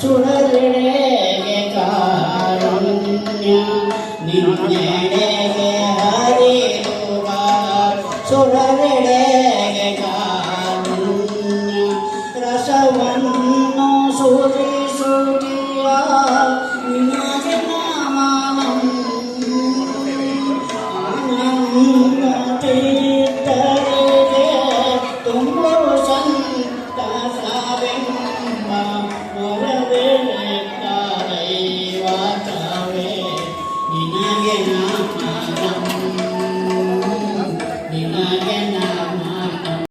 ಸುರರೆಡೆಗೆ ಕಾರುಣ್ಯ ರಸವನ್ನು ಸೂರ್ಯ Yeah.